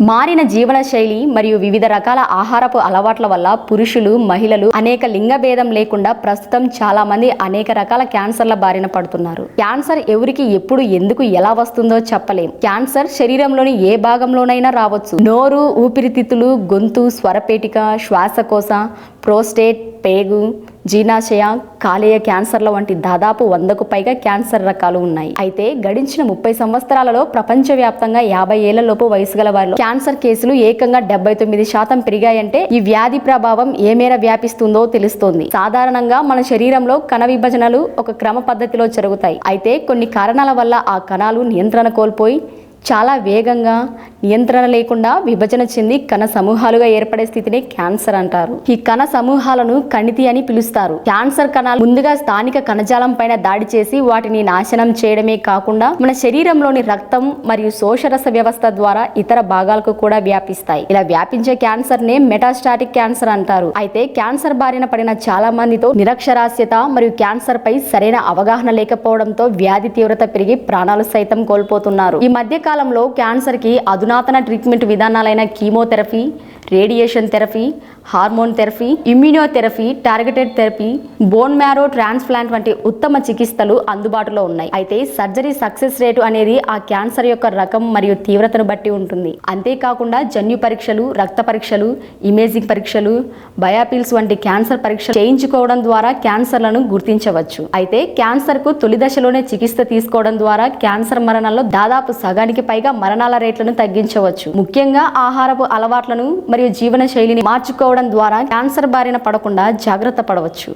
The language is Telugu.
మారిన జీవన శైలి మరియు వివిధ రకాల ఆహారపు అలవాట్ల వల్ల పురుషులు మహిళలు అనేక లింగ భేదం లేకుండా ప్రస్తుతం చాలా మంది అనేక రకాల క్యాన్సర్ల బారిన పడుతున్నారు. క్యాన్సర్ ఎవరికి ఎప్పుడు ఎందుకు ఎలా వస్తుందో చెప్పలేం. క్యాన్సర్ శరీరంలోని ఏ భాగంలోనైనా రావచ్చు. నోరు ఊపిరితిత్తులు గొంతు స్వరపేటిక శ్వాసకోశ ప్రోస్టేట్ పేగు జీర్ణాశయ కాలేయ క్యాన్సర్ల వంటి దాదాపు వందకు పైగా క్యాన్సర్ రకాలు ఉన్నాయి. అయితే గడించిన ముప్పై సంవత్సరాలలో ప్రపంచవ్యాప్తంగా యాభై ఏళ్ళలోపు వయసు గల వారిలో క్యాన్సర్ కేసులు ఏకంగా డెబ్బై తొమ్మిది శాతం పెరిగాయంటే ఈ వ్యాధి ప్రభావం ఏ మేర వ్యాపిస్తుందో తెలుస్తోంది. సాధారణంగా మన శరీరంలో కణ విభజనలు ఒక క్రమ పద్ధతిలో జరుగుతాయి. అయితే కొన్ని కారణాల వల్ల ఆ కణాలు నియంత్రణ కోల్పోయి చాలా వేగంగా నియంత్రణ లేకుండా విభజన చెంది కణ సమూహాలుగా ఏర్పడే స్థితిని క్యాన్సర్ అంటారు. ఈ కణ సమూహాలను కణితి అని పిలుస్తారు. క్యాన్సర్ కణాలు ముందుగా స్థానిక కణజాలం పైన దాడి చేసి వాటిని నాశనం చేయడమే కాకుండా మన శరీరంలోని రక్తం మరియు శోషరస వ్యవస్థ ద్వారా ఇతర భాగాలకు కూడా వ్యాపిస్తాయి. ఇలా వ్యాపించే క్యాన్సర్ నే మెటాస్టాటిక్ క్యాన్సర్ అంటారు. అయితే క్యాన్సర్ బారిన పడిన చాలా మందితో నిరక్షరాస్యత మరియు క్యాన్సర్ పై సరైన అవగాహన లేకపోవడంతో వ్యాధి తీవ్రత పెరిగి ప్రాణాలు సైతం కోల్పోతున్నారు. ఈ మధ్య కాలంలో క్యాన్సర్కి అధునాతన treatment విధానాలైన chemotherapy radiation therapy hormone therapy immunotherapy targeted therapy bone marrow transplant వంటి ఉత్తమ చికిత్సలు అందుబాటులో ఉన్నాయి. అయితే సర్జరీ సక్సెస్ రేటు అనేది ఆ క్యాన్సర్ యొక్క రకం మరియు తీవ్రతను బట్టి ఉంటుంది. అంతేకాకుండా జన్యు పరీక్షలు రక్త పరీక్షలు ఇమేజింగ్ పరీక్షలు బయాపిల్స్ వంటి క్యాన్సర్ పరీక్షలు చేయించుకోవడం ద్వారా క్యాన్సర్లను గుర్తించవచ్చు. అయితే క్యాన్సర్కు తొలి దశలోనే చికిత్స తీసుకోవడం ద్వారా క్యాన్సర్ మరణాల్లో దాదాపు సగానికి పైగా మరణాల రేట్లను తగ్గించవచ్చు. ముఖ్యంగా ఆహారపు అలవాట్లను మరియు జీవన శైలిని మార్చుకోవడం ద్వారా క్యాన్సర్ బారిన పడకుండా జాగ్రత్త పడవచ్చు.